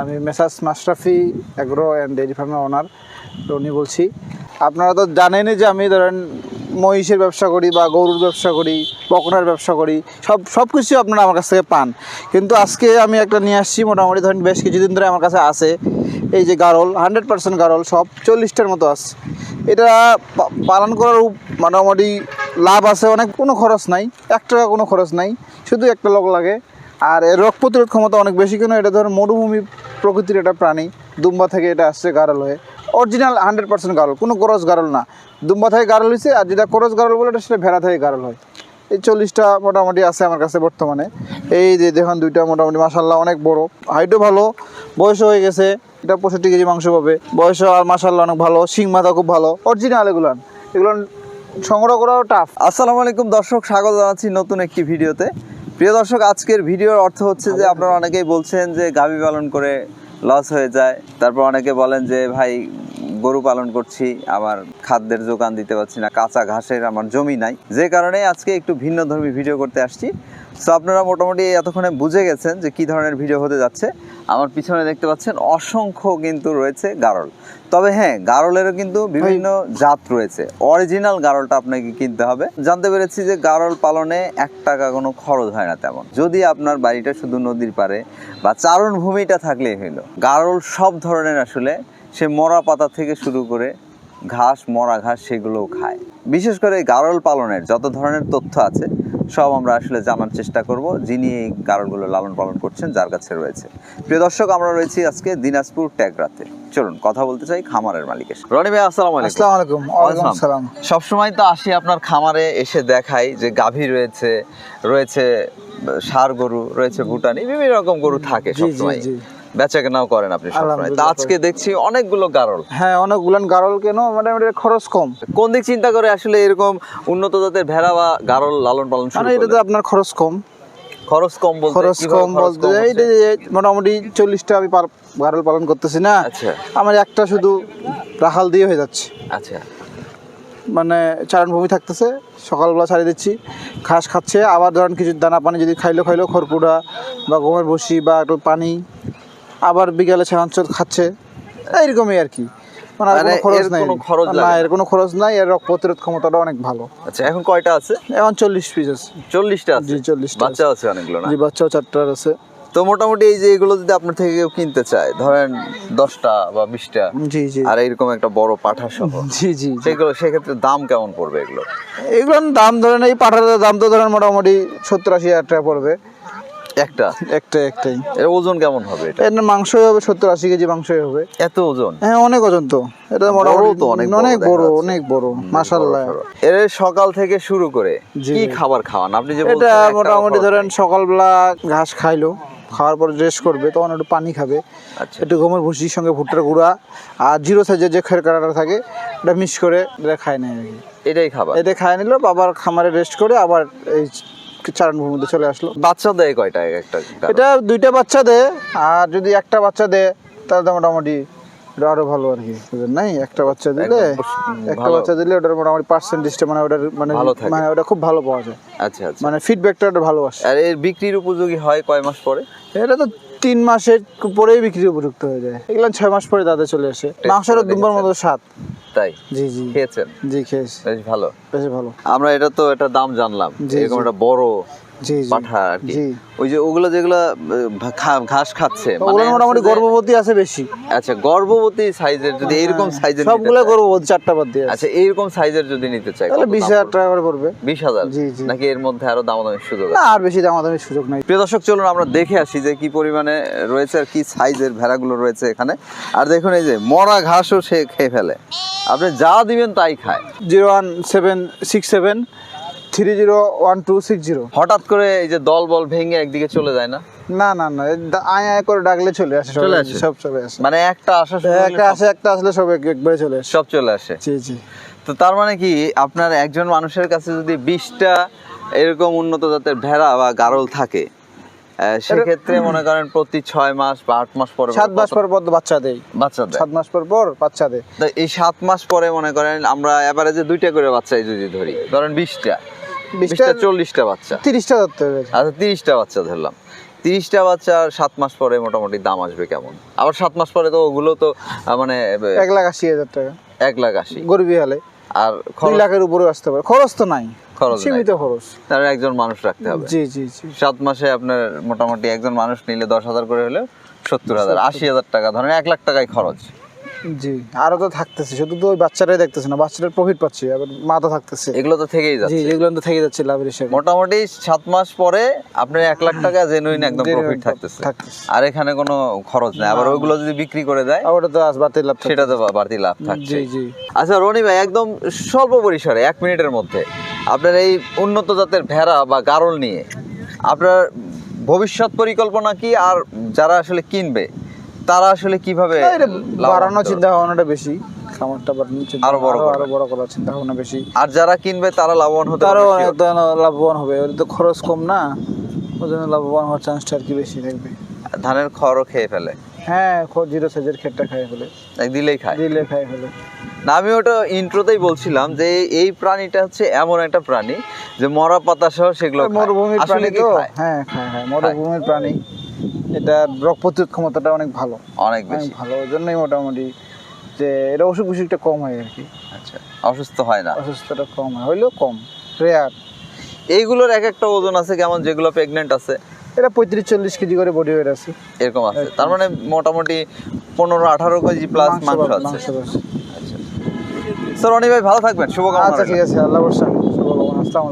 আমি Messrs Mashrafi agro and dairy ফার্মের owner Roni বলছি। আপনারা তো জানেনই যে আমি ধরেন মহিষের ব্যবসা করি বা গরুর ব্যবসা করি, বকনার ব্যবসা করি, সব সব কিছু আপনারা আমার কাছ থেকে পান। কিন্তু আজকে আমি একটা নিয়ে আসছি, মোটামুটি ধরেন বেশ কিছুদিন ধরে আমার কাছে আছে। এই যে গারল হান্ড্রেড পার্সেন্ট গারল, সব চল্লিশটার মতো আছে। এটা পালন করার মোটামুটি লাভ আছে, অনেক কোনো খরচ নাই, এক টাকা কোনো খরচ নাই, শুধু একটা লোক লাগে। আর এর রোগ প্রতিরোধ ক্ষমতা অনেক বেশি, কেন এটা ধর মরুভূমি প্রকৃতির একটা প্রাণী। দুম্বা থেকে এটা আসছে গারল হয়ে। অরিজিনাল হান্ড্রেড পার্সেন্ট গারল, কোনো করস গারল না। দুম্বা থেকে গারল হয়েছে আর যেটা করস গারল বলে এটা সেটা ভেড়া থেকে গারল হয়। এই চল্লিশটা মোটামুটি আছে আমার কাছে বর্তমানে। এই যে দেখুন দুইটা মোটামুটি মাসাল্লাহ অনেক বড়। হাইটও ভালো, বয়সও হয়ে গেছে। এটা পঁয়ষট্টি কেজি মাংস পাবে। বয়সও আর মাসাল্লাহ অনেক ভালো, শিং মাথা খুব ভালো। অরিজিনাল এগুলান। এগুলো সংগ্রহ করাও টাফ আসসালামু আলাইকুম দর্শক, স্বাগত জানাচ্ছি নতুন একটি ভিডিওতে। প্রিয় দর্শক, আজকের ভিডিওর অর্থ হচ্ছে যে আপনারা অনেকেই বলছেন যে গাভী পালন করে লস হয়ে যায়। তারপর অনেকে বলেন যে, ভাই গরু পালন করছি আমার খাদ্যের যোগান দিতে পারছি না কাঁচা ঘাসের আমার জমি নাই। যে কারণে আজকে একটু ভিন্ন ধর্মী ভিডিও করতে আসছি। সো আপনারা মোটামুটি এতক্ষণে বুঝে গেছেন যে কি ধরনের ভিডিও হতে যাচ্ছে। আমার পিছনে দেখতে পাচ্ছেন অসংখ্য কিন্তু রয়েছে গারল। তবে হ্যাঁ গারলেরও কিন্তু বিভিন্ন জাত রয়েছে। অরিজিনাল গারলটা আপনাকে কিনতে হবে। জানতে পেরেছি যে গারল পালনে এক টাকা কোনো খরচ হয় না তেমন। যদি আপনার বাড়িটা শুধু নদীর পারে বা চারণ ভূমিটা থাকলেই হইল। গারল সব ধরনের আসলে সে মরা পাতা থেকে শুরু করে ঘাস মরা ঘাস সেগুলোও খায়। বিশেষ করে গারল পালনের যত ধরনের তথ্য আছে সব আমরা আসলে জানার চেষ্টা করব যিনি এই গারলগুলো লালন পালন করছেন যার কাছে রয়েছে। প্রিয় দর্শক আমরা রয়েছি আজকে দিনাজপুর ট্যাগরাতে চলুন কথা বলতে চাই খামারের মালিকের। রনি ভাই আসসালাম আলাইকুম। আসসালামু সবসময় তো আসি আপনার খামারে এসে দেখাই যে গাভী রয়েছে রয়েছে সার গরু রয়েছে ভুটানি বিভিন্ন রকম গরু থাকে সবসময়। বেচা কেনাও করেন আপনি তা আজকে দেখছি অনেকগুলো গারল। হ্যাঁ অনেকগুলো গারল কেন? মোটামুটি খরচ কম। কোন দিক চিন্তা করে আসলে এরকম উন্নত জাতের ভেড়া বা গারল লালন পালন শুরু মানে এটাতে আপনার খরচ কম। খরচ কম বলতে খরচ কম বলতে এই যে মোটামুটি চল্লিশটা আমি গারল পালন করতেছি না। আচ্ছা। আমার একটা শুধু রাখাল দিয়ে হয়ে যাচ্ছে। আচ্ছা। মানে চারণভূমি থাকতেছে সকালবেলা ছাড়িয়ে দিচ্ছি ঘাস খাচ্ছে আবার ধরেন কিছু দানা পানি যদি খাইলো খাইলো খড়কুড়া বা গমের বসি বা একটু পানি আবার বিকালে ছানাঞ্চল খাচ্ছে। এইরকমই আর কি। মানে মানে খরচ নাই। না এর কোনো খরচ নাই এর রোগ প্রতিরোধ ক্ষমতাটা অনেক ভালো। আচ্ছা এখন কয়টা আছে? এখন চল্লিশ পিস আছে। চল্লিশটা আছে? জি চল্লিশটা বাচ্চা আছে। অনেকগুলো না? জি বাচ্চাও চারটার আছে। তো মোটামুটি এই যে এগুলো যদি আপনার থেকে কেউ কিনতে চায় ধরেন দশটা বা বিশটা জি জি। আর এইরকম একটা বড় পাঠা সহ জি জি জি। সেগুলো সেক্ষেত্রে দাম কেমন পড়বে এগুলো? এগুলোর দাম ধরেন এই পাঠার দাম তো ধরেন মোটামুটি সত্তর আশি হাজার টাকা পড়বে। একটা? একটাই একটাই। এর ওজন কেমন হবে এটা? এর মাংসই হবে সত্তর আশি কেজি মাংসই হবে এত ওজন? হ্যাঁ অনেক ওজন তো। এটা মোটামুটি তো অনেক অনেক বড় অনেক বড় বড়সড়। এর সকাল থেকে শুরু করে। কি খাবার খাওয়ান? আপনি যে এটা বলছেন একটা মোটামুটি ধরেন সকালবেলা ঘাস খাইলো খাওয়ার পর রেস্ট করবে তখন একটু পানি খাবে। আচ্ছা। একটু গমের ভুসির সঙ্গে ভুট্টার গুঁড়া আর জিরো সাইজের যে খের কাটাটা থাকে এটা মিক্স করে এটা খায় নেয় এটাই খাবার? এটা খায় নিল আবার খামারে রেস্ট করে আবার এই চারণ ভূমিতে চলে আসলো। বাচ্চা দেয় কয়টা একটা এটা দুইটা বাচ্চা দেয় আর যদি একটা বাচ্চা দেয় তাহলে তো মোটামুটি এটা আরও ভালো আর কি। নাই? একটা বাচ্চা দিলে একটা বাচ্চা দিলে ওটার মোটামুটি পার্সেন্টেজটা মানে ওটার মানে মানে ওটা খুব ভালো পাওয়া যায়। আচ্ছা আচ্ছা। মানে ফিডব্যাকটা ওটা ভালো আসে। আর এর বিক্রির উপযোগী হয় কয় মাস পরে? এটা তো তিন মাসের পরেই বিক্রি উপযুক্ত হয়ে যায়। এগুলো ছয় মাস পরে দাদা চলে আসে। মাংসের দুম্বার মতো স্বাদ। তাই? জি জি। খেয়েছেন? জি খেয়েছি। বেশ ভালো। বেশ ভালো। আমরা এটা তো এটা দাম জানলাম। যে এরকম একটা বড় পাঠা আর কি। ওই যে ওগুলো যেগুলো ঘাস খাচ্ছে ওগুলো মানে মোটামুটি গর্ভবতী আছে বেশি। আচ্ছা গর্ভবতী সাইজের যদি এরকম সাইজের সবগুলো গর্ভবতী চারটা বাদ দিয়ে আচ্ছা এইরকম সাইজের যদি নিতে চাই তাহলে বিশ হাজার টাকা করে পড়বে। বিশ হাজার। নাকি এর মধ্যে আরও দামাদামির সুযোগ না আর বেশি দামাদামির সুযোগ নাই। প্রিয় দর্শক চলুন আমরা দেখে আসি যে কি পরিমাণে রয়েছে আর কি সাইজের ভেড়াগুলো রয়েছে এখানে। আর দেখুন এই যে মরা ঘাসও সে খেয়ে ফেলে। আপনি যা দিবেন তাই খায়। Zero one seven six seven three zero one two six zero হঠাৎ করে এই যে দল বল ভেঙে একদিকে চলে যায় না? না না না আয় আয় করে ডাকলে চলে আসে চলে আসে? সব চলে আসে। মানে একটা আসা একটা আসে একটা আসলে সব একবারে চলে আসে। সব চলে আসে। জি জি। তো তার মানে কি আপনার একজন মানুষের কাছে যদি বিশটা এরকম উন্নত জাতের ভেড়া বা গারল থাকে সেক্ষেত্রে মনে করেন প্রতি ছয় মাস বা আট মাস পরে সাত মাস পর পর তো বাচ্চা দেয়। বাচ্চা দেয়। সাত মাস পর পর বাচ্চা দেয়। তো এই সাত মাস পরে মনে করেন আমরা এবারে যে দুইটা করে বাচ্চা যদি ধরি ধরেন বিশটা। বিশটা বিশটা চল্লিশটা বাচ্চা। তিরিশটা ধরতে হবে। আচ্ছা তিরিশটা বাচ্চা ধরলাম। তিরিশটা বাচ্চার সাত মাস পরে মোটামুটি দাম আসবে কেমন? আবার সাত মাস পরে তো ওগুলো তো মানে এক লাখ আশি হাজার টাকা। এক লাখ আশি। গরিবি হলে। আর দুই লাখের উপরে আসতে পারে। খরচ তো নাই। খরচ। সীমিত খরচ। তার একজন মানুষ রাখতে হবে। জি জি জি। সাত মাসে আপনার মোটামুটি একজন মানুষ নিলে দশ হাজার করে হলে সত্তর হাজার আশি হাজার টাকা। ধরেন এক লাখ টাকায় খরচ। জি আরও তো থাকতেছে শুধু তো ওই বাচ্চাটাই দেখতেছে না বাচ্চাটার প্রফিট পাচ্ছে আবার মা তো থাকতেছে। এগুলো তো থেকেই জি যাচ্ছে। যেগুলো তো থেকে যাচ্ছে লাভের হিসেবে। মোটামুটি সাত মাস পরে আপনার এক লাখ টাকা জেনুইন একদম Genuine প্রফিট থাকতেছে। থাকতেছে। আর এখানে কোনো খরচ নেই। আবার ওইগুলো যদি বিক্রি করে দেয় আর ওটা তো আজ বাড়তি লাভ থাকছে। সেটা তো বা- বাড়তি লাভ থাকছে। জি জি। আচ্ছা রনি ভাই একদম স্বল্প পরিসরে এক মিনিটের মধ্যে আপনার এই উন্নত জাতের ভেড়া বা গারল নিয়ে আপনার ভবিষ্যৎ পরিকল্পনা কি? আর যারা আসলে কিনবে তারা আসলে কীভাবে বাড়ানোর চিন্তা ভাবনাটা বেশি খামারটা আরও বড় আরও বড় করার চিন্তা ভাবনা বেশি। আর যারা কিনবে তারা লাভবান হতে তারও লাভবান হবে ওর তো খরচ কম না ওই জন্য লাভবান হওয়ার চান্সটা আর কি বেশি থাকবে। ধানের খড়ও খেয়ে ফেলে। হ্যাঁ জিরো সাইজের ক্ষেতটা ফেলে দিলেই খায়। দিলে ফেলে না আমি ওটা ইন্ট্রোতেই বলছিলাম যে এই প্রাণীটা হচ্ছে এমন একটা প্রাণী যে মরা পাতা সহ সেগুলো। মরুভূমির প্রাণী তো? হ্যাঁ হ্যাঁ হ্যাঁ মরুভূমির প্রাণী। এটা রোগ প্রতিরোধ ক্ষমতাটা অনেক ভালো। অনেক বেশি। ভালো ওই জন্যই মোটামুটি যে এটা অসুখ বিসুখটা কম হয় আর কি। আচ্ছা অসুস্থ হয় না? অসুস্থতা কম হয় হইলেও কম রেয়ার এইগুলোর এক একটা ওজন আছে কেমন যেগুলো প্রেগনেন্ট আছে? এটা পঁয়ত্রিশ চল্লিশ কেজি করে বডি ওয়েট আছে। এরকম আছে। তার মানে মোটামুটি পনেরো আঠারো কেজি প্লাস মাংস আছে। মাংস স্যার অনি ভাই ভালো থাকবেন। শুভকামনা আচ্ছা ঠিক আছে আল্লাহ বর্ষা শুভকামনা আসসালামু